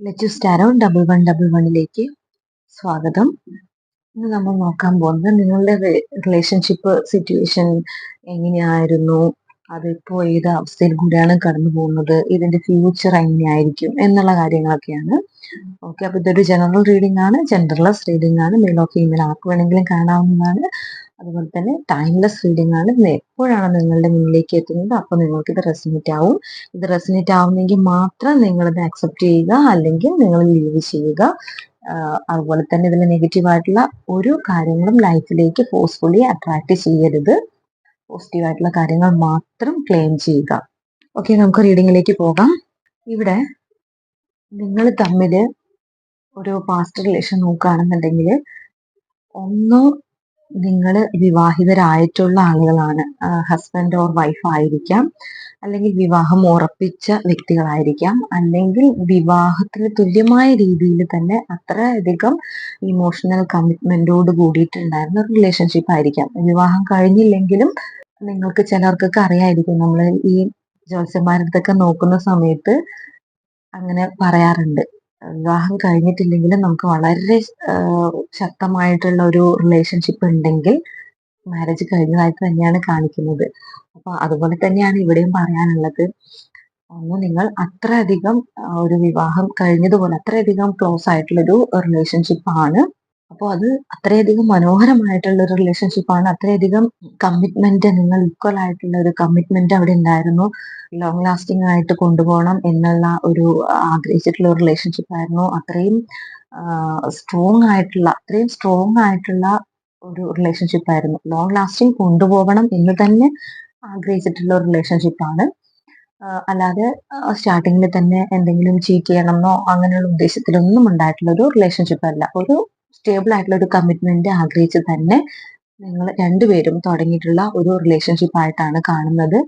ലെറ്റു സ്റ്റാരോ double one double വണ്ണിലേക്ക് സ്വാഗതം. ഇന്ന് നമ്മൾ നോക്കാൻ പോകുന്നത് നിങ്ങളുടെ റിലേഷൻഷിപ്പ് സിറ്റുവേഷൻ എങ്ങനെയായിരുന്നു? അതിപ്പോൾ ഏത് അവസ്ഥയിൽ കൂടെയാണ് കടന്നു പോകുന്നത്? ഇതിന്റെ ഫ്യൂച്ചർ എങ്ങനെയായിരിക്കും? എന്നുള്ള കാര്യങ്ങളൊക്കെയാണ്. ഓക്കെ അപ്പൊ ഇതൊരു ജനറൽ റീഡിംഗ് ആണ്. ജെൻഡർലെസ് റീഡിംഗ് ആണ്. മെയിൽ ഓഫ് ഫീമെയിൽ ആർക്ക് വേണമെങ്കിലും കാണാവുന്നതാണ്. അതുപോലെ തന്നെ ടൈംലെസ് റീഡിംഗ് ആണ്. ഇത് എപ്പോഴാണ് നിങ്ങളുടെ മുന്നിലേക്ക് എത്തുന്നത്? അപ്പോൾ നിങ്ങൾക്ക് ഇത് റെസിനേറ്റ് ആവും. ഇത് റെസിനേറ്റ് ആവുന്നെങ്കിൽ മാത്രം നിങ്ങൾ ഇത് അക്സെപ്റ്റ് ചെയ്യുക അല്ലെങ്കിൽ നിങ്ങൾ ലീവ് ചെയ്യുക. അതുപോലെ തന്നെ ഇതിൽ നെഗറ്റീവ് ആയിട്ടുള്ള ഒരു കാര്യങ്ങളും ലൈഫിലേക്ക് ഫോഴ്സ്ഫുള്ളി അട്രാക്ട് ചെയ്യരുത്. പോസിറ്റീവ് ആയിട്ടുള്ള കാര്യങ്ങൾ മാത്രം ക്ലെയിം ചെയ്യുക. ഓക്കെ നമുക്ക് റീഡിങ്ങിലേക്ക് പോകാം. ഇവിടെ നിങ്ങൾ തമ്മിൽ ഒരു പാസ്റ്റ് റിലേഷൻ നോക്കുകയാണെന്നുണ്ടെങ്കിൽ ഒന്ന് നിങ്ങൾ വിവാഹിതരായിട്ടുള്ള ആളുകളാണ്. ഹസ്ബൻഡ് ഓർ വൈഫ് ആയിരിക്കാം. അല്ലെങ്കിൽ വിവാഹം ഉറപ്പിച്ച വ്യക്തികളായിരിക്കാം. അല്ലെങ്കിൽ വിവാഹത്തിന് തുല്യമായ രീതിയിൽ തന്നെ അത്രയധികം ഇമോഷണൽ കമ്മിറ്റ്മെന്റോട് കൂടിയിട്ടുണ്ടായിരുന്ന ഒരു റിലേഷൻഷിപ്പ് ആയിരിക്കാം. വിവാഹം കഴിഞ്ഞില്ലെങ്കിലും നിങ്ങൾക്ക് ചിലർക്കൊക്കെ അറിയായിരിക്കും. നമ്മൾ ഈ ജ്യോത്സ്യന്മാരടുത്തൊക്കെ നോക്കുന്ന സമയത്ത് അങ്ങനെ പറയാറുണ്ട്. വിവാഹം കഴിഞ്ഞിട്ടില്ലെങ്കിലും നമുക്ക് വളരെ ശക്തമായിട്ടുള്ള ഒരു റിലേഷൻഷിപ്പ് ഉണ്ടെങ്കിൽ മാരേജ് കഴിഞ്ഞതായിട്ട് തന്നെയാണ് കാണിക്കുന്നത്. അപ്പൊ അതുപോലെ തന്നെയാണ് ഇവിടെയും പറയാനുള്ളത്. ഒന്ന് നിങ്ങൾ അത്രയധികം ഒരു വിവാഹം കഴിഞ്ഞതുപോലെ അത്രയധികം ക്ലോസ് ആയിട്ടുള്ള ഒരു റിലേഷൻഷിപ്പ് ആണ്. അപ്പോൾ അത് അത്രയധികം മനോഹരമായിട്ടുള്ള ഒരു റിലേഷൻഷിപ്പാണ് അത്രയധികം കമ്മിറ്റ്മെന്റ് നിങ്ങൾ ഈക്വൽ ആയിട്ടുള്ള ഒരു കമ്മിറ്റ്മെന്റ് അവിടെ ഉണ്ടായിരുന്നു. ലോങ് ലാസ്റ്റിംഗ് ആയിട്ട് കൊണ്ടുപോകണം എന്നുള്ള ഒരു ആഗ്രഹിച്ചിട്ടുള്ള ഒരു റിലേഷൻഷിപ്പ് ആയിരുന്നു. അത്രയും സ്ട്രോങ് ആയിട്ടുള്ള അത്രയും സ്ട്രോങ് ആയിട്ടുള്ള ഒരു റിലേഷൻഷിപ്പ് ആയിരുന്നു. ലോങ് ലാസ്റ്റിംഗ് കൊണ്ടുപോകണം എന്ന് തന്നെ ആഗ്രഹിച്ചിട്ടുള്ള ഒരു റിലേഷൻഷിപ്പ് ആണ്. അല്ലാതെ സ്റ്റാർട്ടിങ്ങിൽ തന്നെ എന്തെങ്കിലും ചീറ്റ് ചെയ്യണമെന്നോ അങ്ങനെയുള്ള ഉദ്ദേശത്തിലൊന്നും ഉണ്ടായിട്ടുള്ള ഒരു റിലേഷൻഷിപ്പ് അല്ല. ഒരു സ്റ്റേബിൾ ആയിട്ടുള്ള ഒരു കമ്മിറ്റ്മെന്റ് ആഗ്രഹിച്ച് തന്നെ നിങ്ങൾ രണ്ടുപേരും തുടങ്ങിയിട്ടുള്ള ഒരു റിലേഷൻഷിപ്പ് ആയിട്ടാണ് കാണുന്നത്.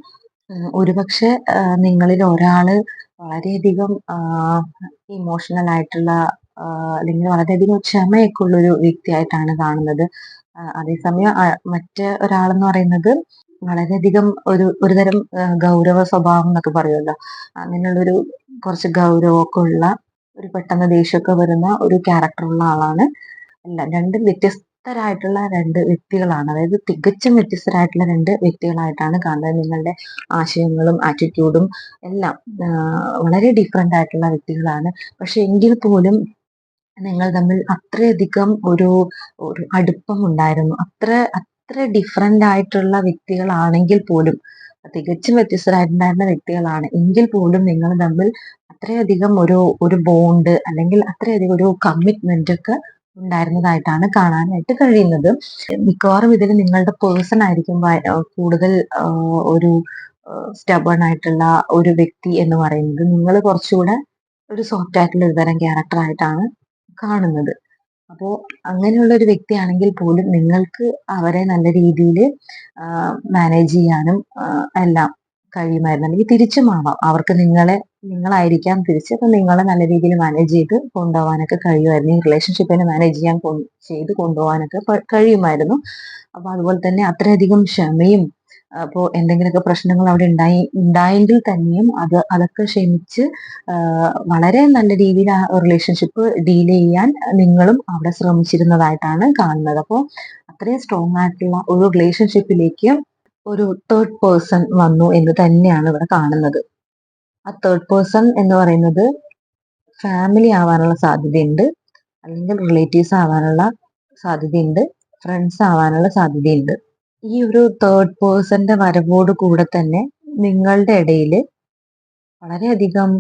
ഒരുപക്ഷെ നിങ്ങളിൽ ഒരാൾ വളരെയധികം ഇമോഷണൽ ആയിട്ടുള്ള അല്ലെങ്കിൽ വളരെയധികം ക്ഷമയൊക്കെ ഉള്ള ഒരു വ്യക്തിയായിട്ടാണ് കാണുന്നത്. അതേസമയം മറ്റേ ഒരാളെന്ന് പറയുന്നത് വളരെയധികം ഒരു ഒരുതരം ഗൗരവ സ്വഭാവം എന്നൊക്കെ പറയുമല്ലോ. അങ്ങനെയുള്ളൊരു കുറച്ച് ഗൗരവമൊക്കെ ഉള്ള ഒരു പെട്ടെന്ന് ദേഷ്യമൊക്കെ വരുന്ന ഒരു ക്യാരക്ടർ ഉള്ള ആളാണ്. രണ്ടും വ്യത്യസ്തരായിട്ടുള്ള രണ്ട് വ്യക്തികളാണ്. അതായത് തികച്ചും വ്യത്യസ്തരായിട്ടുള്ള രണ്ട് വ്യക്തികളായിട്ടാണ് കാണുന്നത്. നിങ്ങളുടെ ആശയങ്ങളും ആറ്റിറ്റ്യൂഡും എല്ലാം വളരെ ഡിഫറെന്റ് ആയിട്ടുള്ള വ്യക്തികളാണ്. പക്ഷെ എങ്കിൽ പോലും നിങ്ങൾ തമ്മിൽ അത്രയധികം ഒരു ഒരു അടുപ്പം ഉണ്ടായിരുന്നു. അത്ര അത്ര ഡിഫറെന്റ് ആയിട്ടുള്ള വ്യക്തികളാണെങ്കിൽ പോലും തികച്ചും വ്യത്യസ്തരായിട്ടുണ്ടായിരുന്ന വ്യക്തികളാണ്. എങ്കിൽ പോലും നിങ്ങൾ തമ്മിൽ അത്രയധികം ഒരു ഒരു ബോണ്ട് അല്ലെങ്കിൽ അത്രയധികം ഒരു കമ്മിറ്റ്മെന്റ് ഒക്കെ ഉണ്ടായിരുന്നതായിട്ടാണ് കാണാനായിട്ട് കഴിയുന്നത്. മിക്കവാറും ഇതിൽ നിങ്ങളുടെ പേഴ്സൺ ആയിരിക്കും കൂടുതൽ ഒരു സ്റ്റബൺ ആയിട്ടുള്ള ഒരു വ്യക്തി എന്ന് പറയുന്നത്. നിങ്ങൾ കുറച്ചുകൂടെ ഒരു സോഫ്റ്റ് ആയിട്ടുള്ള ഒരു തരം ക്യാരക്ടർ ആയിട്ടാണ് കാണുന്നത്. അപ്പോൾ അങ്ങനെയുള്ള ഒരു വ്യക്തിയാണെങ്കിൽ പോലും നിങ്ങൾക്ക് അവരെ നല്ല രീതിയിൽ മാനേജ് ചെയ്യാനും എല്ലാം കഴിയുമായിരുന്നു. അല്ലെങ്കിൽ തിരിച്ചും ആവാം. അവർക്ക് നിങ്ങളെ നിങ്ങളായിരിക്കാം തിരിച്ച്. അപ്പൊ നിങ്ങളെ നല്ല രീതിയിൽ മാനേജ് ചെയ്ത് കൊണ്ടുപോകാനൊക്കെ കഴിയുമായിരുന്നു. ഈ റിലേഷൻഷിപ്പിനെ മാനേജ് ചെയ്യാൻ ചെയ്ത് കൊണ്ടുപോകാനൊക്കെ കഴിയുമായിരുന്നു. അപ്പൊ അതുപോലെ തന്നെ അത്രയധികം ക്ഷമയും അപ്പോൾ എന്തെങ്കിലുമൊക്കെ പ്രശ്നങ്ങൾ അവിടെ ഉണ്ടായി ഉണ്ടായെങ്കിൽ തന്നെയും അത് അതൊക്കെ ക്ഷമിച്ച് വളരെ നല്ല രീതിയിൽ ആ റിലേഷൻഷിപ്പ് ഡീൽ ചെയ്യാൻ നിങ്ങളും അവിടെ ശ്രമിച്ചിരുന്നതായിട്ടാണ് കാണുന്നത്. അപ്പോൾ അത്രയും സ്ട്രോങ് ആയിട്ടുള്ള ഒരു റിലേഷൻഷിപ്പിലേക്ക് ഒരു തേർഡ് പേഴ്സൺ വന്നു എന്ന് തന്നെയാണ് ഇവിടെ കാണുന്നത്. ആ തേർഡ് പേഴ്സൺ എന്ന് പറയുന്നത് ഫാമിലി ആവാനുള്ള സാധ്യതയുണ്ട്. അല്ലെങ്കിൽ റിലേറ്റീവ്സ് ആവാനുള്ള സാധ്യതയുണ്ട്. ഫ്രണ്ട്സ് ആവാനുള്ള സാധ്യതയുണ്ട്. ഈ ഒരു തേർഡ് പേഴ്സന്റെ വരവോട് കൂടെ തന്നെ നിങ്ങളുടെ ഇടയിൽ വളരെയധികം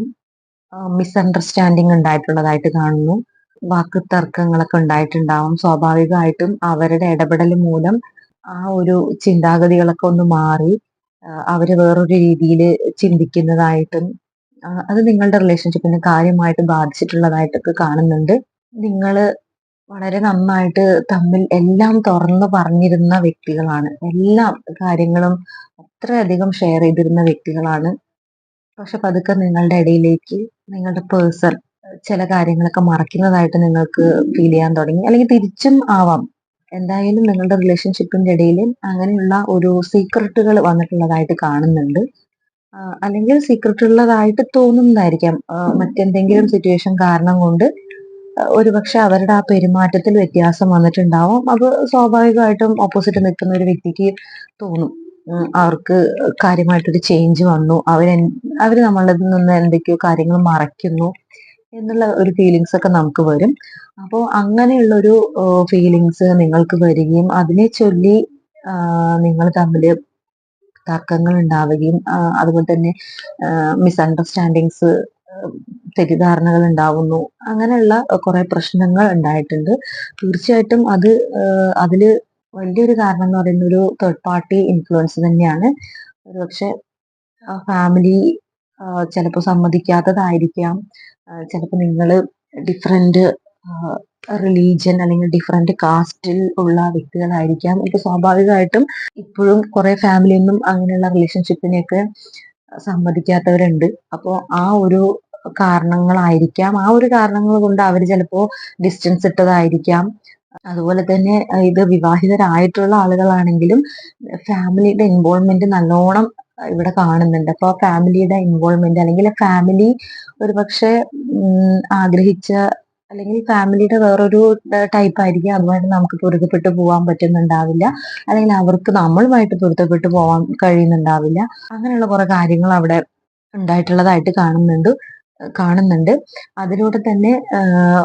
മിസ്അണ്ടർസ്റ്റാൻഡിങ് ഉണ്ടായിട്ടുള്ളതായിട്ട് കാണുന്നു. വാക്ക് തർക്കങ്ങളൊക്കെ ഉണ്ടായിട്ടുണ്ടാവും. സ്വാഭാവികമായിട്ടും അവരുടെ ഇടപെടൽ മൂലം ആ ഒരു ചിന്താഗതികളൊക്കെ ഒന്ന് മാറി അവർ വേറൊരു രീതിയിൽ ചിന്തിക്കുന്നതായിട്ടും അത് നിങ്ങളുടെ റിലേഷൻഷിപ്പിനെ കാര്യമായിട്ട് ബാധിച്ചിട്ടുള്ളതായിട്ടൊക്കെ കാണുന്നുണ്ട്. നിങ്ങൾ വളരെ നന്നായിട്ട് തമ്മിൽ എല്ലാം തുറന്നു പറഞ്ഞിരുന്ന വ്യക്തികളാണ്. എല്ലാ കാര്യങ്ങളും അത്രയധികം ഷെയർ ചെയ്തിരുന്ന വ്യക്തികളാണ്. പക്ഷെ പതുക്കെ നിങ്ങളുടെ ഇടയിലേക്ക് നിങ്ങളുടെ പേഴ്സൺ ചില കാര്യങ്ങളൊക്കെ മറക്കുന്നതായിട്ട് നിങ്ങൾക്ക് ഫീൽ ചെയ്യാൻ തുടങ്ങി. അല്ലെങ്കിൽ തിരിച്ചും ആവാം. എന്തായാലും നിങ്ങളുടെ റിലേഷൻഷിപ്പിന്റെ ഇടയിൽ അങ്ങനെയുള്ള ഒരു സീക്രട്ടുകൾ വന്നിട്ടുള്ളതായിട്ട് കാണുന്നുണ്ട്. അല്ലെങ്കിൽ സീക്രട്ട് ഉള്ളതായിട്ട് തോന്നുന്നതായിരിക്കാം മറ്റെന്തെങ്കിലും സിറ്റുവേഷൻ കാരണം കൊണ്ട് ഒരുപക്ഷെ അവരുടെ ആ പെരുമാറ്റത്തിൽ വ്യത്യാസം വന്നിട്ടുണ്ടാവും. അത് സ്വാഭാവികമായിട്ടും ഓപ്പോസിറ്റ് നിൽക്കുന്ന ഒരു വ്യക്തിക്ക് തോന്നും. അവർക്ക് കാര്യമായിട്ടൊരു ചേഞ്ച് വന്നു. അവർ അവർ നമ്മളിൽ നിന്ന് എന്തൊക്കെയോ കാര്യങ്ങൾ മറയ്ക്കുന്നു. എന്നുള്ള ഒരു ഫീലിങ്സ് ഒക്കെ നമുക്ക് വരും. അപ്പോൾ അങ്ങനെയുള്ളൊരു ഫീലിങ്സ് നിങ്ങൾക്ക് വരികയും അതിനെ ചൊല്ലി നിങ്ങൾ തമ്മിൽ തർക്കങ്ങൾ ഉണ്ടാവുകയും അതുപോലെ തന്നെ മിസ്അണ്ടർസ്റ്റാൻഡിങ്സ് തെറ്റിദ്ധാരണകൾ ഉണ്ടാവുന്നു. അങ്ങനെയുള്ള കുറെ പ്രശ്നങ്ങൾ ഉണ്ടായിട്ടുണ്ട്. തീർച്ചയായിട്ടും അത് അതിൽ വലിയൊരു കാരണം എന്ന് പറയുന്ന ഒരു തേർഡ് പാർട്ടി ഇൻഫ്ലുവൻസ് തന്നെയാണ്. ഒരുപക്ഷെ ഫാമിലി ചിലപ്പോൾ സമ്മതിക്കാത്തതായിരിക്കാം. ചിലപ്പോൾ നിങ്ങൾ ഡിഫറെന്റ് റിലീജിയൻ അല്ലെങ്കിൽ ഡിഫറെന്റ് കാസ്റ്റിൽ ഉള്ള വ്യക്തികളായിരിക്കാം. ഇപ്പൊ സ്വാഭാവികമായിട്ടും ഇപ്പോഴും കുറെ ഫാമിലിയൊന്നും അങ്ങനെയുള്ള റിലേഷൻഷിപ്പിനെയൊക്കെ സമ്മതിക്കാത്തവരുണ്ട്. അപ്പോൾ ആ ഒരു കാരണങ്ങളായിരിക്കാം. ആ ഒരു കാരണങ്ങൾ കൊണ്ട് അവർ ചിലപ്പോൾ ഡിസ്റ്റൻസ് ഇട്ടതായിരിക്കാം. അതുപോലെ തന്നെ ഇത് വിവാഹിതരായിട്ടുള്ള ആളുകളാണെങ്കിലും ഫാമിലിയുടെ ഇൻവോൾവ്മെന്റ് നല്ലോണം ഇവിടെ കാണുന്നുണ്ട്. അപ്പോൾ ഫാമിലിയുടെ ഇൻവോൾവ്മെന്റ് അല്ലെങ്കിൽ ഫാമിലി ഒരു പക്ഷെ ആഗ്രഹിച്ച അല്ലെങ്കിൽ ഫാമിലിയുടെ വേറൊരു ടൈപ്പ് ആയിരിക്കും. അതുമായിട്ട് നമുക്ക് പൊരുത്തപ്പെട്ട് പോകാൻ പറ്റുന്നുണ്ടാവില്ല. അല്ലെങ്കിൽ അവർക്ക് നമ്മളുമായിട്ട് പൊരുത്തപ്പെട്ട് പോകാൻ കഴിയുന്നുണ്ടാവില്ല. അങ്ങനെയുള്ള കുറെ കാര്യങ്ങൾ അവിടെ ഉണ്ടായിട്ടുള്ളതായിട്ട് കാണുന്നുണ്ട്. കാണുന്നുണ്ട്. അതിലൂടെ തന്നെ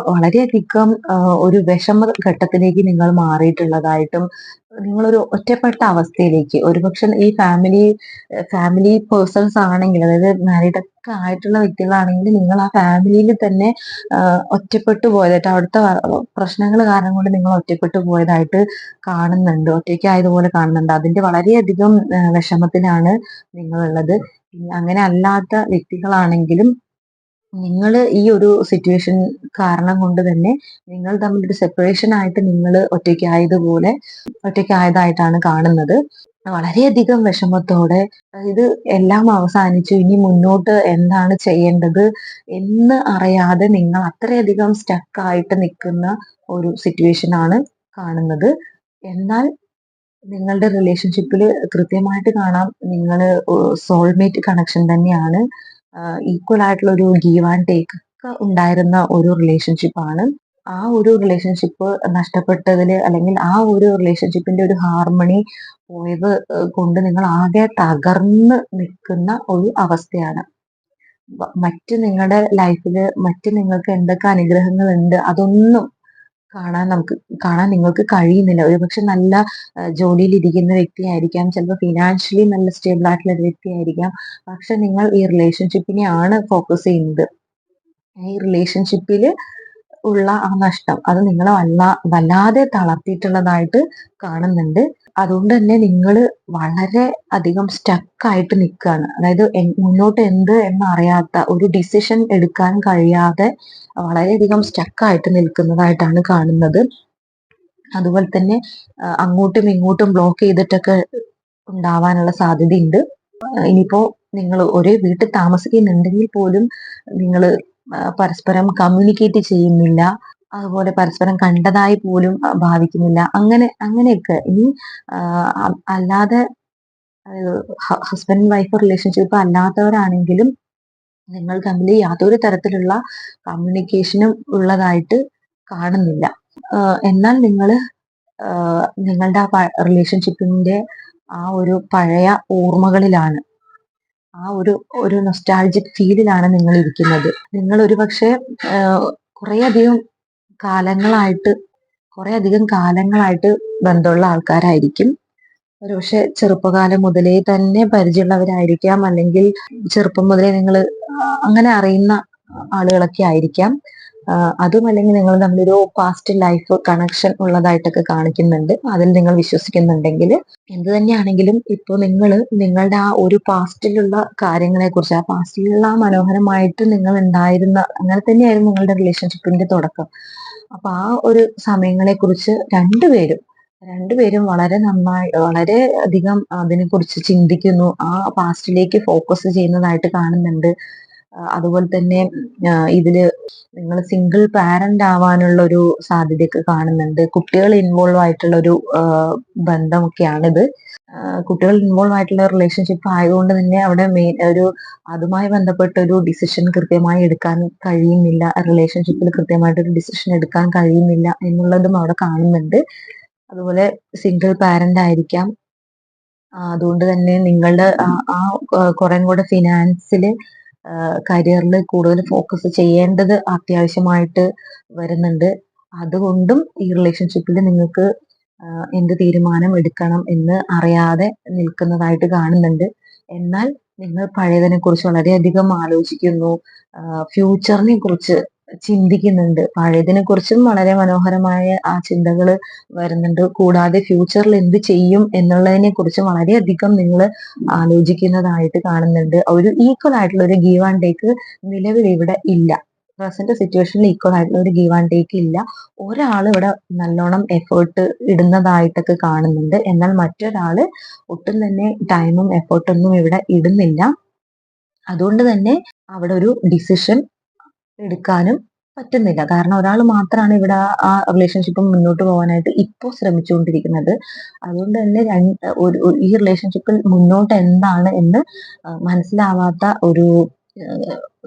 വളരെയധികം ഒരു വിഷമ ഘട്ടത്തിലേക്ക് നിങ്ങൾ മാറിയിട്ടുള്ളതായിട്ടും നിങ്ങളൊരു ഒറ്റപ്പെട്ട അവസ്ഥയിലേക്ക് ഒരുപക്ഷെ ഈ ഫാമിലി ഫാമിലി പേഴ്സൺസ് ആണെങ്കിൽ അതായത് മാരീഡ് ഒക്കെ ആയിട്ടുള്ള വ്യക്തികളാണെങ്കിൽ നിങ്ങൾ ആ ഫാമിലിയിൽ തന്നെ ഒറ്റപ്പെട്ടു പോയതായിട്ട് അവിടുത്തെ പ്രശ്നങ്ങൾ കാരണം കൊണ്ട് നിങ്ങൾ ഒറ്റപ്പെട്ടു പോയതായിട്ട് കാണുന്നുണ്ട്. ഒറ്റയ്ക്കായതുപോലെ കാണുന്നുണ്ട്. അതിന്റെ വളരെയധികം വിഷമത്തിലാണ് നിങ്ങളുള്ളത്. അങ്ങനെ അല്ലാത്ത വ്യക്തികളാണെങ്കിലും നിങ്ങൾ ഈ ഒരു സിറ്റുവേഷൻ കാരണം കൊണ്ട് തന്നെ നിങ്ങൾ തമ്മിൽ ഒരു സെപ്പറേഷൻ ആയിട്ട് നിങ്ങൾ ഒറ്റയ്ക്കായതുപോലെ ഒറ്റയ്ക്കായതായിട്ടാണ് കാണുന്നത്. വളരെയധികം വിഷമത്തോടെ ഇത് എല്ലാം അവസാനിച്ചു. ഇനി മുന്നോട്ട് എന്താണ് ചെയ്യേണ്ടത് എന്ന് അറിയാതെ നിങ്ങൾ അത്രയധികം സ്റ്റക്ക് ആയിട്ട് നിൽക്കുന്ന ഒരു സിറ്റുവേഷൻ ആണ് കാണുന്നത്. എന്നാൽ നിങ്ങളുടെ റിലേഷൻഷിപ്പിൽ കൃത്യമായിട്ട് കാണാം. നിങ്ങൾ സോൾമേറ്റ് കണക്ഷൻ തന്നെയാണ്. ഈക്വൽ ആയിട്ടുള്ള ഒരു ഗീവ് ആൻഡ് ടേക്ക് ഒക്കെ ഉണ്ടായിരുന്ന ഒരു റിലേഷൻഷിപ്പ് ആണ്. ആ ഒരു റിലേഷൻഷിപ്പ് നഷ്ടപ്പെട്ടതിൽ അല്ലെങ്കിൽ ആ ഒരു റിലേഷൻഷിപ്പിന്റെ ഒരു ഹാർമണി പോയത് കൊണ്ട് നിങ്ങൾ ആകെ തകർന്ന് നിൽക്കുന്ന ഒരു അവസ്ഥയാണ്. മറ്റ് നിങ്ങളുടെ ലൈഫിൽ മറ്റ് നിങ്ങൾക്ക് എന്തൊക്കെ അനുഗ്രഹങ്ങൾ ഉണ്ട് അതൊന്നും കാണാൻ നമുക്ക് കാണാൻ നിങ്ങൾക്ക് കഴിയുന്നില്ല. ഒരുപക്ഷെ നല്ല ജോലിയിൽ ഇരിക്കുന്ന വ്യക്തിയായിരിക്കാം ചിലപ്പോൾ ഫിനാൻഷ്യലി നല്ല സ്റ്റേബിൾ ആയിട്ടുള്ള ഒരു വ്യക്തിയായിരിക്കാം. പക്ഷെ നിങ്ങൾ ഈ റിലേഷൻഷിപ്പിനെ ആണ് ഫോക്കസ് ചെയ്യുന്നത്. ഈ റിലേഷൻഷിപ്പിൽ ഉള്ള ആ നഷ്ടം അത് നിങ്ങളെ വല്ലാ വല്ലാതെ തളർത്തിയിട്ടുള്ളതായിട്ട് കാണുന്നുണ്ട്. അതുകൊണ്ട് തന്നെ നിങ്ങൾ വളരെ അധികം സ്റ്റക്കായിട്ട് നിൽക്കുകയാണ് അതായത് മുന്നോട്ട് എന്ത് എന്നറിയാത്ത ഒരു ഡിസിഷൻ എടുക്കാൻ കഴിയാതെ വളരെയധികം സ്റ്റക്കായിട്ട് നിൽക്കുന്നതായിട്ടാണ് കാണുന്നത്. അതുപോലെ തന്നെ അങ്ങോട്ടും ഇങ്ങോട്ടും ബ്ലോക്ക് ചെയ്തിട്ടൊക്കെ ഉണ്ടാവാനുള്ള സാധ്യതയുണ്ട്. ഇനിയിപ്പോ നിങ്ങൾ ഒരേ വീട്ടിൽ താമസിക്കുന്നുണ്ടെങ്കിൽ പോലും നിങ്ങൾ പരസ്പരം കമ്മ്യൂണിക്കേറ്റ് ചെയ്യുന്നില്ല. അതുപോലെ പരസ്പരം കണ്ടതായി പോലും ഭാവിക്കുന്നില്ല. അങ്ങനെ അങ്ങനെയൊക്കെ. ഇനി അല്ലാതെ ഹസ്ബൻഡ് വൈഫ് റിലേഷൻഷിപ്പ് അല്ലാത്തവരാണെങ്കിലും നിങ്ങൾ തമ്മിൽ യാതൊരു തരത്തിലുള്ള കമ്മ്യൂണിക്കേഷനും ഉള്ളതായിട്ട് കാണുന്നില്ല. എന്നാൽ നിങ്ങൾ നിങ്ങളുടെ ആ റിലേഷൻഷിപ്പിന്റെ ആ ഒരു പഴയ ഓർമ്മകളിലാണ് ആ ഒരു ഒരു നൊസ്റ്റാൾജിക് ഫീലിലാണ് നിങ്ങൾ ഇരിക്കുന്നത്. നിങ്ങൾ ഒരു പക്ഷേ കുറേയധികം കാലങ്ങളായിട്ട് കുറെ അധികം കാലങ്ങളായിട്ട് ബന്ധമുള്ള ആൾക്കാരായിരിക്കും. ഒരുപക്ഷെ ചെറുപ്പകാലം മുതലേ തന്നെ പരിചയമുള്ളവരായിരിക്കാം. അല്ലെങ്കിൽ ചെറുപ്പം മുതലേ നിങ്ങൾ അങ്ങനെ അറിയുന്ന ആളുകളൊക്കെ ആയിരിക്കാം. അതും അല്ലെങ്കിൽ നിങ്ങൾ തമ്മിലൊരു പാസ്റ്റ് ലൈഫ് കണക്ഷൻ ഉള്ളതായിട്ടൊക്കെ കാണിക്കുന്നുണ്ട്. അതിൽ നിങ്ങൾ വിശ്വസിക്കുന്നുണ്ടെങ്കിൽ എന്ത് തന്നെയാണെങ്കിലും ഇപ്പോൾ നിങ്ങൾ നിങ്ങളുടെ ആ ഒരു പാസ്റ്റിലുള്ള കാര്യങ്ങളെ കുറിച്ച് ആ പാസ്റ്റിലുള്ള മനോഹരമായിട്ട് നിങ്ങൾ ഉണ്ടായിരുന്ന അങ്ങനെ തന്നെയായിരുന്നു നിങ്ങളുടെ റിലേഷൻഷിപ്പിന്റെ തുടക്കം. അപ്പൊ ആ ഒരു സമയങ്ങളെ കുറിച്ച് രണ്ടുപേരും രണ്ടുപേരും വളരെ നന്നായി വളരെ അധികം അതിനെ കുറിച്ച് ചിന്തിക്കുന്നു ആ പാസ്റ്റിലേക്ക് ഫോക്കസ് ചെയ്യുന്നതായിട്ട് കാണുന്നുണ്ട്. അതുപോലെ തന്നെ ഇതിൽ നിങ്ങൾ സിംഗിൾ പാരന്റ് ആവാനുള്ള ഒരു സാധ്യതയൊക്കെ കാണുന്നുണ്ട്. കുട്ടികൾ ഇൻവോൾവ് ആയിട്ടുള്ള ഒരു ബന്ധമൊക്കെയാണിത്. കുട്ടികൾ ഇൻവോൾവ് ആയിട്ടുള്ള റിലേഷൻഷിപ്പ് ആയതുകൊണ്ട് തന്നെ അവിടെ മെയിൻ ഒരു അതുമായി ബന്ധപ്പെട്ട ഒരു ഡിസിഷൻ കൃത്യമായി എടുക്കാൻ കഴിയുന്നില്ല. റിലേഷൻഷിപ്പിൽ കൃത്യമായിട്ട് ഒരു ഡിസിഷൻ എടുക്കാൻ കഴിയുന്നില്ല എന്നുള്ളതും അവിടെ കാണുന്നുണ്ട്. അതുപോലെ സിംഗിൾ പാരന്റ് ആയിരിക്കാം. അതുകൊണ്ട് തന്നെ നിങ്ങളുടെ ആ ആ, കൂടെ ഫിനാൻസിൽ കരിയറിൽ കൂടുതൽ ഫോക്കസ് ചെയ്യേണ്ടത് അത്യാവശ്യമായിട്ട് വരുന്നുണ്ട്. അതുകൊണ്ടും ഈ റിലേഷൻഷിപ്പിൽ നിങ്ങൾക്ക് എന്ത് തീരുമാനം എടുക്കണം എന്ന് അറിയാതെ നിൽക്കുന്നതായിട്ട് കാണുന്നുണ്ട്. എന്നാൽ നിങ്ങൾ പഴയതിനെ കുറിച്ച് വളരെയധികം ആലോചിക്കുന്നു. ഫ്യൂച്ചറിനെ കുറിച്ച് ചിന്തിക്കുന്നുണ്ട്. പഴയതിനെ കുറിച്ചും വളരെ മനോഹരമായ ആ ചിന്തകൾ വരുന്നുണ്ട്. കൂടാതെ ഫ്യൂച്ചറിൽ എന്ത് ചെയ്യും എന്നുള്ളതിനെ കുറിച്ച് വളരെയധികം നിങ്ങൾ ആലോചിക്കുന്നതായിട്ട് കാണുന്നുണ്ട്. ഒരു ഈക്വൽ ആയിട്ടുള്ള ഒരു ഗീവ് ആൻഡ് ടേക്ക് നിലവിൽ ഇവിടെ ഇല്ല. പ്രസന്റ് സിറ്റുവേഷനിൽ ഈക്വൽ ആയിട്ടുള്ള ഒരു ഗീവ് ആൻഡ് ടേക്ക് ഇല്ല. ഒരാൾ ഇവിടെ നല്ലോണം എഫേർട്ട് ഇടുന്നതായിട്ടൊക്കെ കാണുന്നുണ്ട്. എന്നാൽ മറ്റൊരാൾ ഒട്ടും തന്നെ ടൈമും എഫേർട്ടൊന്നും ഇവിടെ ഇടുന്നില്ല. അതുകൊണ്ട് തന്നെ അവിടെ ഒരു ഡിസിഷൻ എടുക്കാനും പറ്റുന്നില്ല. കാരണം ഒരാൾ മാത്രമാണ് ഇവിടെ ആ- റിലേഷൻഷിപ്പ് മുന്നോട്ട് പോകാനായിട്ട് ഇപ്പോൾ ശ്രമിച്ചുകൊണ്ടിരിക്കുന്നത്. അതുകൊണ്ട് തന്നെ രണ്ട് ഒരു- ഈ റിലേഷൻഷിപ്പിൽ മുന്നോട്ട് എന്താണ് എന്ന് മനസ്സിലാവാത്ത ഒരു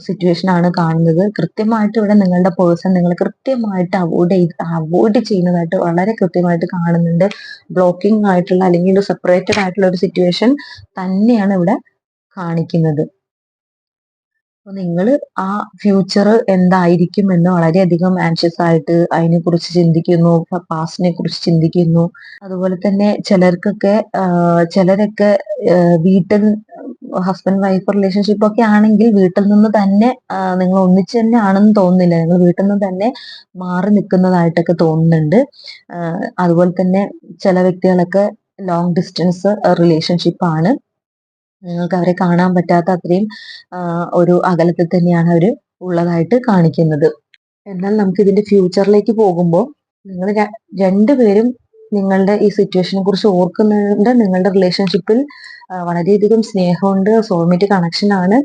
സിറ്റുവേഷൻ ആണ് കാണുന്നത്. കൃത്യമായിട്ട് ഇവിടെ നിങ്ങളുടെ പേഴ്സൺ നിങ്ങൾ കൃത്യമായിട്ട് അവോയ്ഡ് ചെയ്ത് അവോയ്ഡ് ചെയ്യുന്നതായിട്ട് വളരെ കൃത്യമായിട്ട് കാണുന്നുണ്ട്. ബ്ലോക്കിംഗ് ആയിട്ടുള്ള അല്ലെങ്കിൽ സെപ്പറേറ്റഡ് ആയിട്ടുള്ള ഒരു സിറ്റുവേഷൻ തന്നെയാണ് ഇവിടെ കാണിക്കുന്നത്. അപ്പൊ നിങ്ങൾ ആ ഫ്യൂച്ചർ എന്തായിരിക്കും എന്ന് വളരെയധികം ആൻഷ്യസ് ആയിട്ട് അതിനെ കുറിച്ച് ചിന്തിക്കുന്നു പാസ്റ്റിനെ കുറിച്ച് ചിന്തിക്കുന്നു. അതുപോലെ തന്നെ ചിലർക്കൊക്കെ ചിലരൊക്കെ വീട്ടിൽ ഹസ്ബൻഡ് വൈഫ് റിലേഷൻഷിപ്പ് ഒക്കെ ആണെങ്കിൽ വീട്ടിൽ നിന്ന് തന്നെ നിങ്ങൾ ഒന്നിച്ച് തന്നെ ആണെന്ന് തോന്നുന്നില്ല. നിങ്ങൾ വീട്ടിൽ നിന്ന് തന്നെ മാറി നിൽക്കുന്നതായിട്ടൊക്കെ തോന്നുന്നുണ്ട്. അതുപോലെ തന്നെ ചില വ്യക്തികളൊക്കെ ലോങ് ഡിസ്റ്റൻസ് റിലേഷൻഷിപ്പ് ആണ്. നിങ്ങൾക്ക് അവരെ കാണാൻ പറ്റാത്ത അത്രയും ഒരു അകലത്തിൽ തന്നെയാണ് അവർ ഉള്ളതായിട്ട് കാണിക്കുന്നത്. എന്നാൽ നമുക്ക് ഇതിന്റെ ഫ്യൂച്ചറിലേക്ക് പോകുമ്പോൾ നിങ്ങൾ രണ്ടുപേരും നിങ്ങളുടെ ഈ സിറ്റുവേഷനെ കുറിച്ച് ഓർക്കുന്നുണ്ട്. നിങ്ങളുടെ റിലേഷൻഷിപ്പിൽ വളരെയധികം സ്നേഹമുണ്ട് സോൾമേറ്റ് കണക്ഷൻ ആണ്.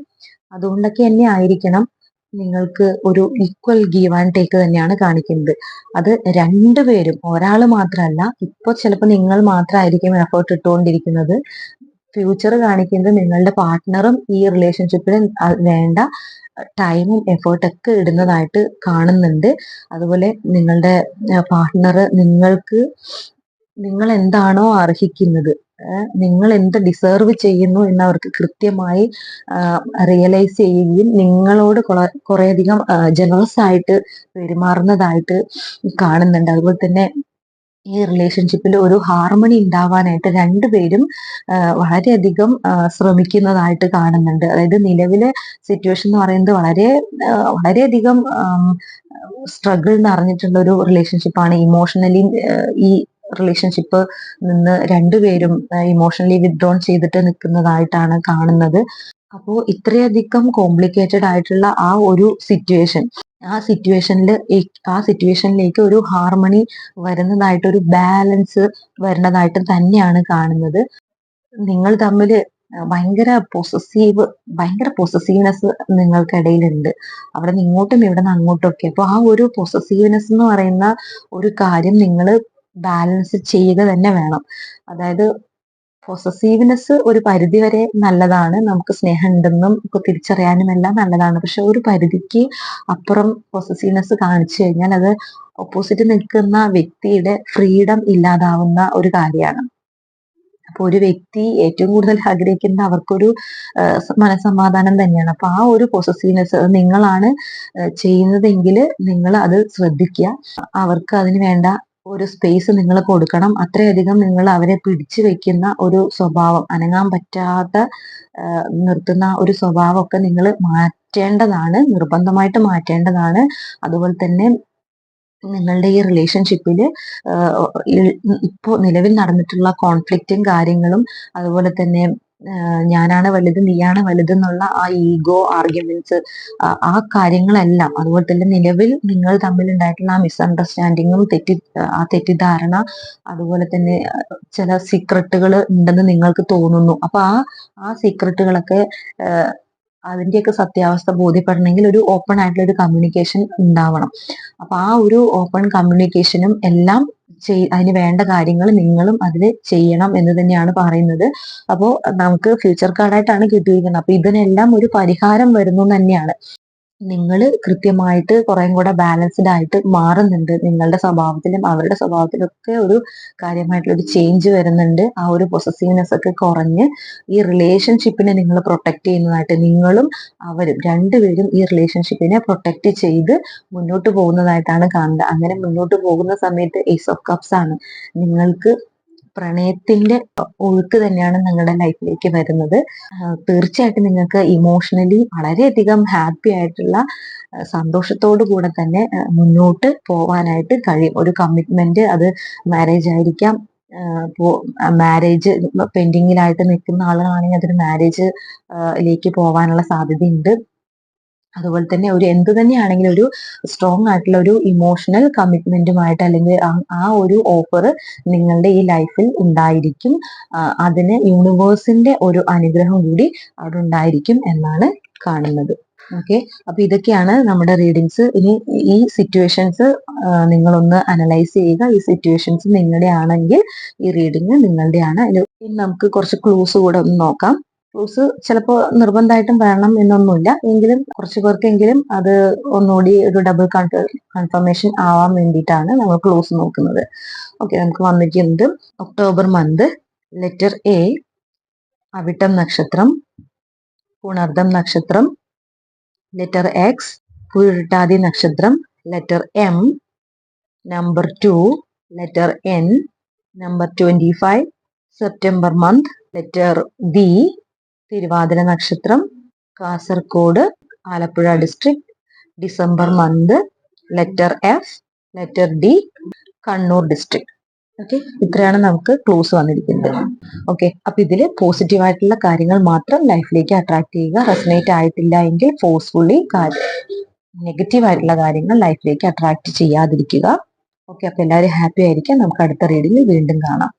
അതുകൊണ്ടൊക്കെ തന്നെ ആയിരിക്കണം നിങ്ങൾക്ക് ഒരു ഈക്വൽ ഗീവ് ആൻഡ് ടേക്ക് തന്നെയാണ് കാണിക്കുന്നത്. അത് രണ്ടുപേരും ഒരാൾ മാത്രമല്ല ഇപ്പൊ ചിലപ്പോൾ നിങ്ങൾ മാത്രമായിരിക്കും എഫേർട്ട് ഇട്ടുകൊണ്ടിരിക്കുന്നത്. ഫ്യൂച്ചർ കാണിക്കുന്നത് നിങ്ങളുടെ പാർട്ട്ണറും ഈ റിലേഷൻഷിപ്പിൽ വേണ്ട ടൈമും എഫേർട്ടൊക്കെ ഇടുന്നതായിട്ട് കാണുന്നുണ്ട്. അതുപോലെ നിങ്ങളുടെ പാർട്ട്ണർ നിങ്ങൾക്ക് നിങ്ങൾ എന്താണോ അർഹിക്കുന്നത് നിങ്ങൾ എന്ത് ഡിസേർവ് ചെയ്യുന്നു എന്ന് അവർക്ക് കൃത്യമായി റിയലൈസ് ചെയ്യുകയും നിങ്ങളോട് കുറെ- കുറേയധികം ജനറസ് ആയിട്ട് പെരുമാറുന്നതായിട്ട് കാണുന്നുണ്ട്. അതുപോലെ തന്നെ ഈ റിലേഷൻഷിപ്പിൽ ഒരു ഹാർമണി ഉണ്ടാവാനായിട്ട് രണ്ടുപേരും വളരെയധികം ശ്രമിക്കുന്നതായിട്ട് കാണുന്നുണ്ട്. അതായത് നിലവിലെ സിറ്റുവേഷൻ എന്ന് പറയുന്നത് വളരെ വളരെയധികം സ്ട്രഗിൾ നിറഞ്ഞിട്ടുള്ള ഒരു റിലേഷൻഷിപ്പാണ് ഇമോഷണലി ഈ റിലേഷൻഷിപ്പ് നിന്ന് രണ്ടുപേരും ഇമോഷണലി വിത്ഡ്രോൺ ചെയ്തിട്ട് നിൽക്കുന്നതായിട്ടാണ് കാണുന്നത്. അപ്പോൾ ഇത്രയധികം കോംപ്ലിക്കേറ്റഡ് ആയിട്ടുള്ള ആ ഒരു സിറ്റുവേഷൻ ആ സിറ്റുവേഷനിൽ ആ സിറ്റുവേഷനിലേക്ക് ഒരു ഹാർമണി വരുന്നതായിട്ട് ഒരു ബാലൻസ് വരുന്നതായിട്ട് തന്നെയാണ് കാണുന്നത്. നിങ്ങൾ തമ്മിൽ ഭയങ്കര പൊസസീവ് ഭയങ്കര പൊസസീവ്നെസ് നിങ്ങൾക്കിടയിലുണ്ട്. അവിടെ നിന്ന് ഇങ്ങോട്ടും ഇവിടെ നിന്ന് അങ്ങോട്ടും ഒക്കെ. അപ്പൊ ആ ഒരു പൊസസീവ്നെസ് എന്ന് പറയുന്ന ഒരു കാര്യം നിങ്ങൾ ബാലൻസ് ചെയ്യുക തന്നെ വേണം. അതായത് പൊസസീവ്നെസ് ഒരു പരിധി വരെ നല്ലതാണ്. നമുക്ക് സ്നേഹം ഉണ്ടെന്നും ഒക്കെ തിരിച്ചറിയാനും എല്ലാം നല്ലതാണ്. പക്ഷെ ഒരു പരിധിക്ക് അപ്പുറം പൊസസീവ്നെസ് കാണിച്ചു കഴിഞ്ഞാൽ അത് ഓപ്പോസിറ്റ് നിൽക്കുന്ന വ്യക്തിയുടെ ഫ്രീഡം ഇല്ലാതാവുന്ന ഒരു കാര്യമാണ്. അപ്പൊ ഒരു വ്യക്തി ഏറ്റവും കൂടുതൽ ആഗ്രഹിക്കുന്നത് അവർക്കൊരു മനസമാധാനം തന്നെയാണ്. അപ്പൊ ആ ഒരു പൊസസീവ്നെസ് നിങ്ങളാണ് ചെയ്യുന്നതെങ്കിൽ നിങ്ങൾ അത് ശ്രദ്ധിക്കുക. അവർക്ക് അതിന് വേണ്ട ഒരു സ്പേസ് നിങ്ങൾ കൊടുക്കണം. അത്രയധികം നിങ്ങൾ അവരെ പിടിച്ചു വെക്കുന്ന ഒരു സ്വഭാവം അനങ്ങാൻ പറ്റാത്ത ആ, നിർത്തുന്ന ഒരു സ്വഭാവമൊക്കെ നിങ്ങൾ മാറ്റേണ്ടതാണ് നിർബന്ധമായിട്ട് മാറ്റേണ്ടതാണ്. അതുപോലെ തന്നെ നിങ്ങളുടെ ഈ റിലേഷൻഷിപ്പിൽ ഇപ്പോൾ നിലവിൽ നടന്നിട്ടുള്ള കോൺഫ്ലിക്റ്റും കാര്യങ്ങളും അതുപോലെ തന്നെ ഞാനാണ് വലുത് നീയാണ് വലുത് എന്നുള്ള ആ ഈഗോ ആർഗ്യുമെന്റ്സ് ആ കാര്യങ്ങളെല്ലാം അതുപോലെ തന്നെ നിലവിൽ നിങ്ങൾ തമ്മിൽ ഉണ്ടായിട്ടുള്ള ആ മിസ്അണ്ടർസ്റ്റാൻഡിങ്ങും തെറ്റി ആ തെറ്റിദ്ധാരണ അതുപോലെ തന്നെ ചില സീക്രട്ടുകൾ ഉണ്ടെന്ന് നിങ്ങൾക്ക് തോന്നുന്നു. അപ്പൊ ആ ആ സീക്രട്ടുകളൊക്കെ അതിന്റെയൊക്കെ സത്യാവസ്ഥ ബോധ്യപ്പെടണമെങ്കിൽ ഒരു ഓപ്പൺ ആയിട്ടുള്ള ഒരു കമ്മ്യൂണിക്കേഷൻ ഉണ്ടാവണം. അപ്പൊ ആ ഒരു ഓപ്പൺ കമ്മ്യൂണിക്കേഷനും എല്ലാം ചെയ് അതിന് വേണ്ട കാര്യങ്ങൾ നിങ്ങളും അതിൽ ചെയ്യണം എന്ന് തന്നെയാണ് പറയുന്നത്. അപ്പോൾ നമുക്ക് ഫ്യൂച്ചർ കാർഡായിട്ടാണ് കിട്ടിയിരിക്കുന്നത്. അപ്പൊ ഇതിനെല്ലാം ഒരു പരിഹാരം വരുന്നു തന്നെയാണ്. നിങ്ങൾ കൃത്യമായിട്ട് കുറേം കൂടെ ബാലൻസ്ഡ് ആയിട്ട് മാറുന്നുണ്ട്. നിങ്ങളുടെ സ്വഭാവത്തിലും അവരുടെ സ്വഭാവത്തിലും ഒക്കെ ഒരു കാര്യമായിട്ടുള്ള ഒരു ചേഞ്ച് വരുന്നുണ്ട്. ആ ഒരു പൊസസീവ്നെസ് ഒക്കെ കുറഞ്ഞ് ഈ റിലേഷൻഷിപ്പിനെ നിങ്ങൾ പ്രൊട്ടക്ട് ചെയ്യുന്നതായിട്ട് നിങ്ങളും അവരും രണ്ടുപേരും ഈ റിലേഷൻഷിപ്പിനെ പ്രൊട്ടക്ട് ചെയ്ത് മുന്നോട്ട് പോകുന്നതായിട്ടാണ് കാണുന്നത് അങ്ങനെ മുന്നോട്ട് പോകുന്ന സമയത്ത് ഏസ് ഓഫ് കപ്സ് ആണ്. നിങ്ങൾക്ക് പ്രണയത്തിന്റെ ഒഴുക്ക് തന്നെയാണ് നിങ്ങളുടെ ലൈഫിലേക്ക് വരുന്നത്. തീർച്ചയായിട്ടും നിങ്ങൾക്ക് ഇമോഷണലി വളരെയധികം ഹാപ്പി ആയിട്ടുള്ള സന്തോഷത്തോടു കൂടെ തന്നെ മുന്നോട്ട് പോവാനായിട്ട് കഴിയും. ഒരു കമ്മിറ്റ്മെന്റ് അത് മാരേജ് ആയിരിക്കാം. മാരേജ് പെൻഡിങ്ങിലായിട്ട് നിൽക്കുന്ന ആളുകളാണെങ്കിൽ അതൊരു മാരേജ് ലേക്ക് പോവാനുള്ള സാധ്യതയുണ്ട്. അതുപോലെ തന്നെ ഒരു എന്ത് തന്നെയാണെങ്കിലും ഒരു സ്ട്രോങ് ആയിട്ടുള്ള ഒരു ഇമോഷണൽ കമ്മിറ്റ്മെന്റുമായിട്ട് അല്ലെങ്കിൽ ആ- ഒരു ഓഫർ നിങ്ങളുടെ ഈ ലൈഫിൽ ഉണ്ടായിരിക്കും. അതിന് യൂണിവേഴ്സിന്റെ ഒരു അനുഗ്രഹം കൂടി അവിടെ ഉണ്ടായിരിക്കും എന്നാണ് കാണുന്നത്. ഓക്കെ അപ്പൊ ഇതൊക്കെയാണ് നമ്മുടെ റീഡിങ്സ് ഇനി ഈ സിറ്റുവേഷൻസ് നിങ്ങളൊന്ന് അനലൈസ് ചെയ്യുക. ഈ സിറ്റുവേഷൻസ് നിങ്ങളുടെ ആണെങ്കിൽ ഈ റീഡിങ് നിങ്ങളുടെയാണ്. നമുക്ക് കുറച്ച് ക്ലൂസ് കൂടെ ഒന്ന് നോക്കാം. ക്ലൂസ് ചിലപ്പോൾ നിർബന്ധമായിട്ടും വേണം എന്നൊന്നുമില്ല. എങ്കിലും കുറച്ച് പേർക്കെങ്കിലും അത് ഒന്നുകൂടി ഒരു ഡബിൾ കൺഫർമേഷൻ ആവാൻ വേണ്ടിയിട്ടാണ് നമ്മൾ ക്ലോസ് നോക്കുന്നത്. ഓക്കെ നമുക്ക് വന്നിരിക്കുന്നത് October month letter A Avittam നക്ഷത്രം പുണർദം നക്ഷത്രം ലെറ്റർ എക്സ് പുരുട്ടാതി നക്ഷത്രം letter M number two letter N number twenty five September month letter V Thiruvathira നക്ഷത്രം Kasaragod Alappuzha district December month letter F letter D Kannur district okay ഇത്രയാണ് നമുക്ക് close വന്നിരിക്കുന്നത്. Okay അപ്പൊ ഇതിൽ positive ആയിട്ടുള്ള കാര്യങ്ങൾ മാത്രം ലൈഫിലേക്ക് അട്രാക്ട് ചെയ്യുക റെസനേറ്റ് ആയിട്ടില്ല എങ്കിൽ ഫോഴ്സ്ഫുള്ളി നെഗറ്റീവ് ആയിട്ടുള്ള കാര്യങ്ങൾ ലൈഫിലേക്ക് അട്രാക്ട് ചെയ്യാതിരിക്കുക. ഓക്കെ അപ്പൊ എല്ലാവരും ഹാപ്പി ആയിരിക്കാം. നമുക്ക് അടുത്ത റീഡിങ്ങിൽ വീണ്ടും കാണാം.